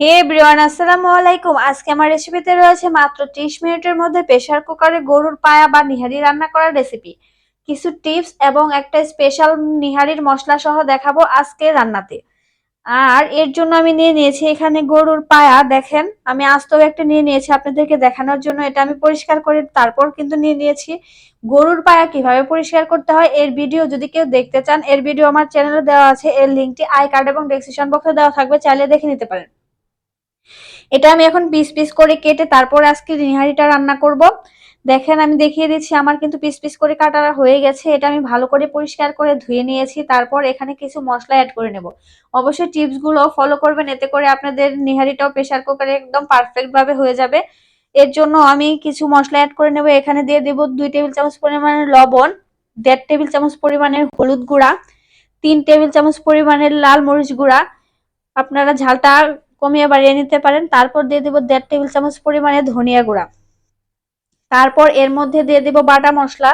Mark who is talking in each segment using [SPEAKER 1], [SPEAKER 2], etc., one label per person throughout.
[SPEAKER 1] হে everyone, আসসালামু আলাইকুম। আজকে আমার রেসিপিতে রয়েছে মাত্র 30 মিনিটের মধ্যে প্রেসার কুকারে গরুর পায়া বা নিহারি রান্না করার রেসিপি। কিছু টিপস এবং একটা স্পেশাল নিহারির মশলা সহ দেখাবো আজকে রান্নাতে। আর এর জন্য আমি নিয়ে নিয়েছি এখানে গরুর পায়া। দেখেন, আমি আস্তব একটা নিয়ে নিয়েছি আপনাদেরকে দেখানোর জন্য। এটা আমি পরিষ্কার করে তারপর কিন্তু নিয়ে নিয়েছি। গরুর পায়া কীভাবে পরিষ্কার করতে হয়, এর ভিডিও যদি কেউ দেখতে চান, এর ভিডিও আমার চ্যানেলে দেওয়া আছে। এর লিঙ্কটি আই কার্ড এবং ডেসক্রিপশন বক্সে দেওয়া থাকবে, চাইলে দেখে নিতে পারেন। এটা আমি এখন পিস পিস করে কেটে তারপর আজকে নিহারিটা রান্না করব। দেখেন, আমি দেখিয়ে দিচ্ছি, আমার কিন্তু পিস পিস করে কাটা হয়ে গেছে। এটা আমি ভালো করে পরিষ্কার করে ধুয়ে নিয়েছি। তারপর এখানে কিছু মশলা অ্যাড করে নেব। অবশ্যই টিপসগুলো ফলো করবেন, এতে করে আপনাদের নিহারিটাও প্রেশার কুকারে একদম পারফেক্ট ভাবে হয়ে যাবে। এর জন্য আমি কিছু মশলা অ্যাড করে নেব। এখানে দিয়ে দেব দুই টেবিল চামচ পরিমাণের লবণ, দেড় টেবিল চামচ পরিমাণের হলুদ গুঁড়া, তিন টেবিল চামচ পরিমাণের লাল মরিচ গুঁড়া। আপনারা ঝালটা কমিয়ে বাড়িয়ে নিতে পারেন। তারপর দিয়ে দিব দেড় টেবিল চামচ পরিমাণে ধনিয়া গুঁড়া। তারপর এর মধ্যে দিয়ে দিব বাটা মশলা।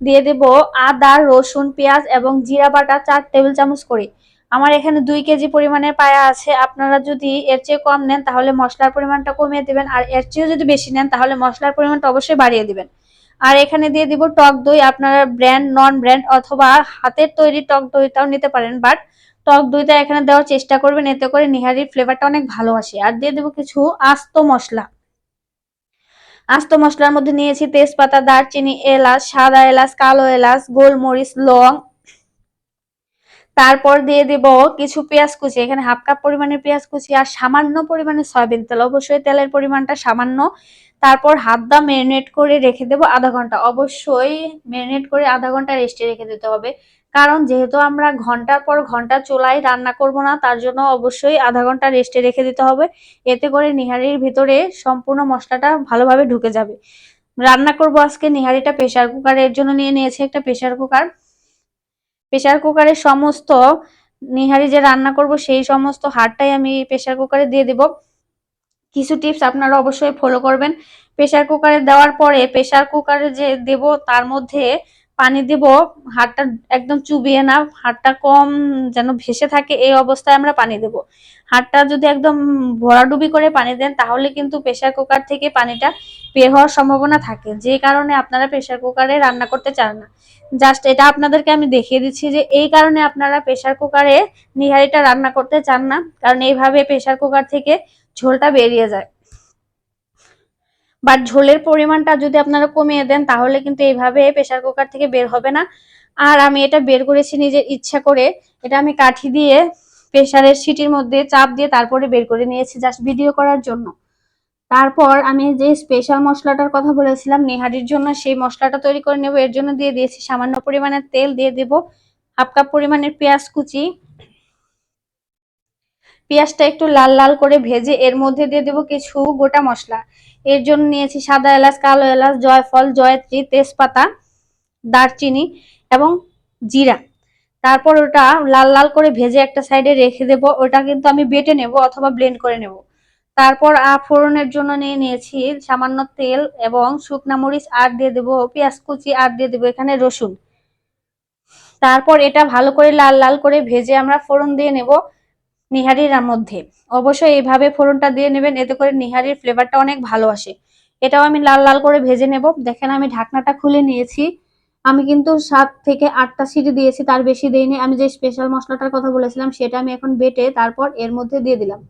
[SPEAKER 1] দিয়ে দেব আদা, রসুন, পেঁয়াজ এবং জিরা বাটা চার টেবিল চামচ করে। আমার এখানে দুই কেজি পরিমাণের পায়া আছে। আপনারা যদি এর চেয়ে কম নেন তাহলে মশলার পরিমাণটা কমিয়ে দেবেন। আর এর চেয়েও যদি বেশি নেন তাহলে মশলার পরিমাণটা অবশ্যই বাড়িয়ে দিবেন। আর এখানে দিয়ে দিব টক দই। আপনারা ব্র্যান্ড নন ব্র্যান্ড অথবা হাতের তৈরি টক দইটাও নিতে পারেন বাট টক দইটা এখানে দেওয়ার চেষ্টা করবেন, এতে করে নিহারির ফ্লেভারটা অনেক ভালো আসে। আর দিয়ে দেবো কিছু আস্ত মশলা। আস্ত মশলার মধ্যে নিয়েছি তেজপাতা, দারচিনি, এলাচ, সাদা এলাচ, কালো এলাচ, গোলমরিচ, লং তারপর দিয়ে দেব কিছু পেঁয়াজ কুচি। এখানে হাফ কাপ পরিমাণের পেঁয়াজ কুচি আর সামান্য পরিমাণে সয়াবিন তেল। অবশ্যই তেলের পরিমাণটা সামান্য। তারপর হাত দা ম্যারিনেট করে রেখে দেবো আধা ঘণ্টা। অবশ্যই ম্যারিনেট করে আধা ঘণ্টা রেস্টে রেখে দিতে হবে। কারণ যেহেতু আমরা ঘণ্টার পর ঘণ্টা চুলায় রান্না করব না, তার জন্য অবশ্যই আধা ঘণ্টা রেস্টে রেখে দিতে হবে। এতে করে নিহারির ভিতরে সম্পূর্ণ মশলাটা ভালোভাবে ঢুকে যাবে। রান্না করব আজকে। নিহারিটা প্রেশার কুকার এর জন্য নিয়ে নিয়েছি একটা প্রেশার কুকার প্রেশার কুকারের সমস্ত নিহারি যে রান্না করব, সেই সমস্ত হাড়টাই আমি প্রেশার কুকারে দিয়ে দেব। কিছু টিপস আপনারা অবশ্যই ফলো করবেন। প্রেশার কুকারে দেওয়ার পরে প্রেশার কুকারে যে দেব, তার মধ্যে পানি দিব হাতটা একদম চুবিয়ে না হাতটা কম যেন ভেসে থাকে এই অবস্থায় আমরা পানি দেব। হাতটা যদি একদম ভরাডুবি করে পানি দেন, তাহলে কিন্তু প্রেশার কুকার থেকে পানিটা বের হওয়ার সম্ভাবনা থাকে। যে কারণে আপনারা প্রেশার কুকারে রান্না করতে চান না। জাস্ট এটা আপনাদেরকে আমি দেখিয়ে দিচ্ছি যে, এই কারণে আপনারা প্রেশার কুকারে নিহারিটা রান্না করতে চান না, কারণ এইভাবে প্রেশার কুকার থেকে ঝোলটা বেরিয়ে যায়। বাট ঝোলের পরিমাণটা যদি আপনারা কমিয়ে দেন, তাহলে কিন্তু এইভাবে প্রেশার কুকার থেকে বের হবে না। আর আমি এটা বের করেছি নিজের ইচ্ছা করে। এটা আমি কাঠি দিয়ে প্রেশারের সিটির মধ্যে চাপ দিয়ে তারপরে বের করে নিয়েছি জাস্ট ভিডিও করার জন্য। তারপর আমি যে স্পেশাল মশলাটার কথা বলেছিলাম, নেহারির জন্য সেই মশলাটা তৈরি করে নেব। এর জন্য দিয়ে দিয়েছি সামান্য পরিমাণের তেল, দিয়ে দেব হাফ কাপ পরিমাণের পেঁয়াজ কুচি। পেঁয়াজটা একটু লাল লাল করে ভেজে এর মধ্যে দিয়ে দেবো কিছু গোটা মশলা। এর জন্য নিয়েছি সাদা এলাচ, কালো এলাচ, জয়ফল, জয়ত্রী, তেজপাতা, দারচিনি এবং জিরা। তারপর ওটা লাল লাল করে ভেজে একটা সাইডে রেখে দেব। ওটা কিন্তু আমি বেটে নেব অথবা ব্লেন্ড করে নেব। তারপর ফোড়নের জন্য নিয়ে নিয়েছি সামান্য তেল এবং শুকনা মরিচ, আর দিয়ে দেবো পেঁয়াজ কুচি, আর দিয়ে দেবো এখানে রসুন। তারপর এটা ভালো করে লাল লাল করে ভেজে আমরা ফোড়ন দিয়ে নেব। নিহারির মধ্যে। অবশ্যই এইভাবে ফোড়নটা দিয়ে নেবেন, এতে করে নিহারির ফ্লেভারটা অনেক ভালো আসে। এটাও আমি লাল লাল করে ভেজে নেব। দেখেন আমি ঢাকনাটা খুলে নিয়েছি। আমি কিন্তু সাত থেকে আটটা সিটি দিয়েছি, তার বেশি দিইনি। আমি যে স্পেশাল মশলাটার কথা বলেছিলাম, সেটা আমি এখন বেটে তারপর এর মধ্যে দিয়ে দিলাম।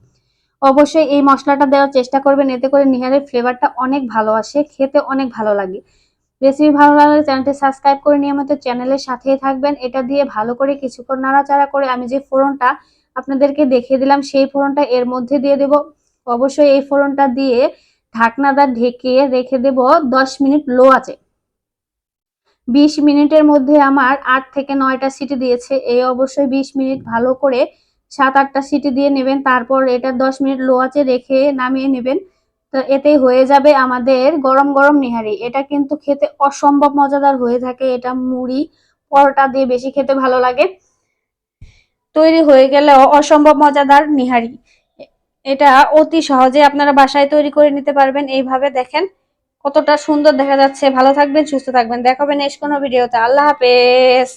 [SPEAKER 1] অবশ্যই এই মশলাটা দেওয়ার চেষ্টা করবেন, এতে করে নিহারের ফ্লেভারটা অনেক ভালো আসে, খেতে অনেক ভালো লাগে। রেসিপি ভালো লাগলে চ্যানেলটি সাবস্ক্রাইব করে নিয়মিত চ্যানেলের সাথেই থাকবেন। এটা দিয়ে ভালো করে কিছুক্ষণ নাড়াচাড়া করে আমি যে ফোড়নটা আপনাদেরকে দেখিয়ে দিলাম, সেই ফোড়নটা এর মধ্যে দিয়ে দেব। অবশ্যই এই ফোড়নটা দিয়ে ঢাকনাটা ঢেকে রেখে দেব দশ মিনিট লো আছে বিশ মিনিটের মধ্যে আমার আট থেকে নয়টা সিটি দিয়েছে। এই অবশ্যই বিশ মিনিট ভালো করে সাত আটটা সিটি দিয়ে নেবেন, তারপর এটা দশ মিনিট লো আছে রেখে নামিয়ে নেবেন। তো এতেই হয়ে যাবে আমাদের গরম গরম নিহারি। এটা কিন্তু খেতে অসম্ভব মজাদার হয়ে থাকে। এটা মুড়ি, পরোটা দিয়ে বেশি খেতে ভালো লাগে। তৈরি হয়ে গেলেও অসম্ভব মজাদার নিহারি। এটা অতি সহজে আপনারা বাসায় তৈরি করে নিতে পারবেন। এইভাবে দেখেন কতটা সুন্দর দেখা যাচ্ছে। ভালো থাকবেন, সুস্থ থাকবেন। দেখাবেন এস কোনো ভিডিওতে। আল্লাহ হাফেজ।